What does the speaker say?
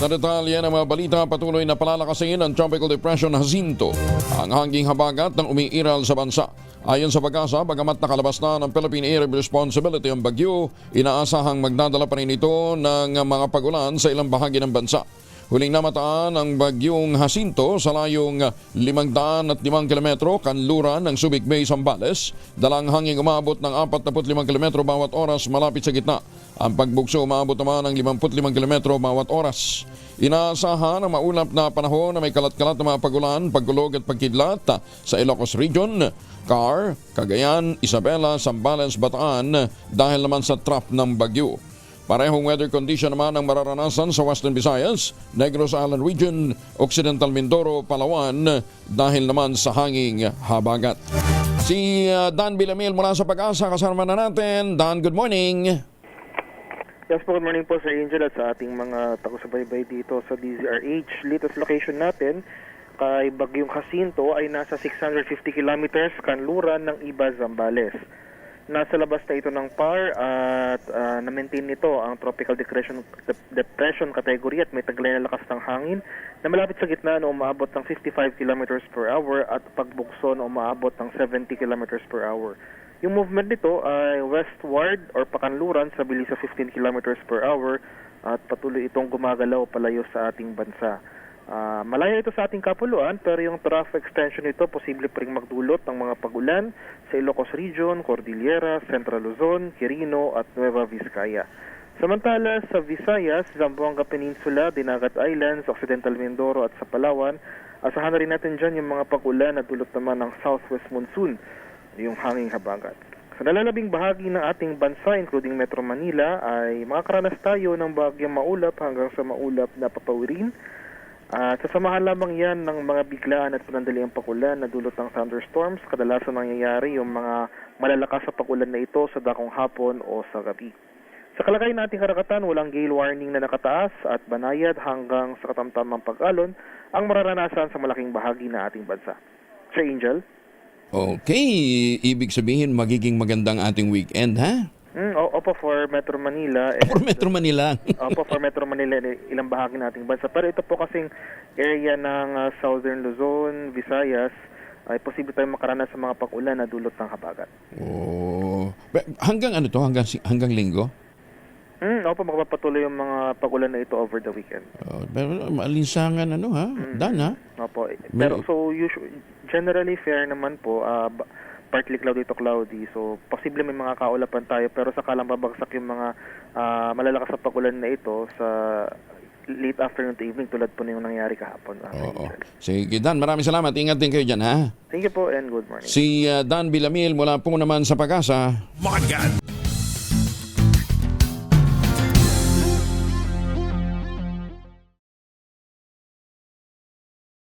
Sa detalye ng mga balita, patuloy na palalakasin ang Tropical Depression Jacinto, ang hanging habagat ng umiiral sa bansa. Ayon sa pag-asa, bagamat nakalabas na ng Philippine Area Responsibility ang bagyo, inaasahang magdadala pa rin ito ng mga pagulan sa ilang bahagi ng bansa. Huling namataan ang bagyong Jacinto sa layong 505 kilometro kanluran ng Subic Bay, Zambales. Dalang hanging umabot ng 45 kilometro bawat oras malapit sa gitna. Ang pagbugso umabot naman ng 55 kilometro bawat oras. Inaasahan ang maulap na panahon na may kalat-kalat na mga pagulan, pagkulog at pagkidlat sa Ilocos Region, Car, Cagayan, Isabela, Zambales, Bataan dahil naman sa trap ng bagyo. Parehong weather condition naman ang mararanasan sa Western Visayas, Negros Island Region, Occidental Mindoro, Palawan dahil naman sa hanging habagat. Si uh, Dan Bilamil mula sa pag-asa kasama na natin. Dan, good morning. Yes po, good morning po Sir Angel at sa ating mga taga-subaybay dito sa DZRH. Latest location natin kay Bagyong Jacinto ay nasa 650 kilometers kanluran ng Iba, Zambales. Nasa labas na ito ng PAR at ah, na-maintain nito ang Tropical Depression, depression category at may taglay na lakas ng hangin na malapit sa gitna na umaabot ng 55 kilometers per hour at pagbukso na umaabot ng 70 kilometers per hour. Yung movement nito ay westward or pakanluran sa bilis sa 15 kilometers per hour at patuloy itong gumagalaw palayo sa ating bansa. Ah, malaya ito sa ating kapuluan pero yung trough extension nito posible pa rin magdulot ng mga pagulan sa Ilocos Region, Cordillera, Central Luzon, Quirino at Nueva Vizcaya. Samantala sa Visayas, Zamboanga Peninsula, Dinagat Islands, Occidental Mindoro at sa Palawan, asahan na rin natin dyan yung mga pagulan na dulot naman ng southwest monsoon, yung hanging habagat. Sa nalalabing bahagi ng ating bansa, including Metro Manila, ay makakaranas tayo ng bagyang maulap hanggang sa maulap na papawirin. At sasamahan lamang yan ng mga biglaan at panandaliang pakulan na dulot ng thunderstorms. Kadalasan nangyayari yung mga malalakas sa pakulan na ito sa dakong hapon o sa gabi. Sa kalagayan nating karakatan, walang gale warning na nakataas at banayad hanggang sa katamtamang pag-alon ang mararanasan sa malaking bahagi na ating bansa. Sir Angel? Okay, ibig sabihin magiging magandang ating weekend, ha? Mm, o- opo for Metro Manila. and- For Metro Manila. Opo, for Metro Manila, eh, ilang bahagi nating bansa. Pero ito po kasing area ng ah, Southern Luzon, Visayas, ay posible tayong makaranas sa mga pag-ulan na dulot ng habagat. oh. Hanggang ano to? Hanggang, hanggang linggo? Mm, opo, magpapatuloy yung mga pag-ulan na ito over the weekend. Oh, pero maalinsangan ano ha? Dan ha? Opo. eh, May- Pero so usually, generally fair naman po, ba- partly cloudy to cloudy. So posible may mga kaulapan tayo pero sakalang babagsak yung mga ah, malalakas na pag-ulan na ito sa late afternoon to evening tulad po na yung nangyari kahapon. ah, Oo. Angel. Sige Dan, maraming salamat. Ingat din kayo dyan ha? Thank you po and good morning. Si uh, Dan Bilamil mula po naman sa pag-asa. Magandang